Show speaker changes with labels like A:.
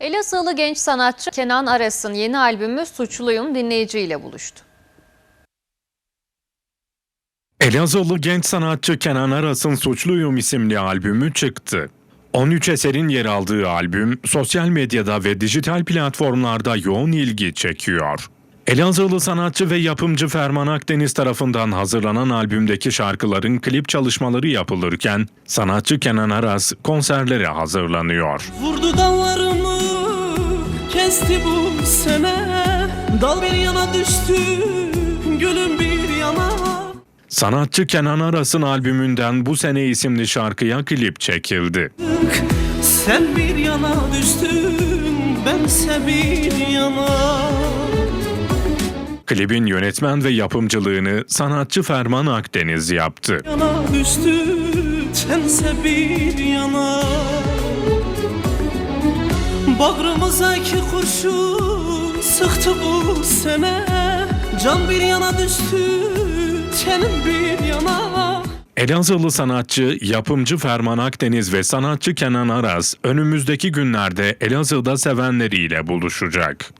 A: Elazığlı genç sanatçı Kenan Aras'ın yeni albümü Suçluyum dinleyiciyle buluştu.
B: Elazığlı genç sanatçı Kenan Aras'ın Suçluyum isimli albümü çıktı. 13 eserin yer aldığı albüm sosyal medyada ve dijital platformlarda yoğun ilgi çekiyor. Elazığlı sanatçı ve yapımcı Ferman Akdeniz tarafından hazırlanan albümdeki şarkıların klip çalışmaları yapılırken sanatçı Kenan Aras konserlere hazırlanıyor.
C: Vurdu dallarımı kesti bu sene Dal bir yana düştü gülüm bir yana
B: Sanatçı Kenan Aras'ın albümünden Bu Sene isimli şarkıya klip çekildi.
C: Sen bir yana düştün bense bir yana
B: Klibin yönetmen ve yapımcılığını sanatçı Ferman Akdeniz yaptı.
C: Yana düştü sense bir yana Bağrımıza iki kurşun sıktı bu sene Can bir yana düştü tenim bir yana
B: Elazığlı sanatçı, yapımcı Ferman Akdeniz ve sanatçı Kenan Aras önümüzdeki günlerde Elazığ'da sevenleriyle buluşacak.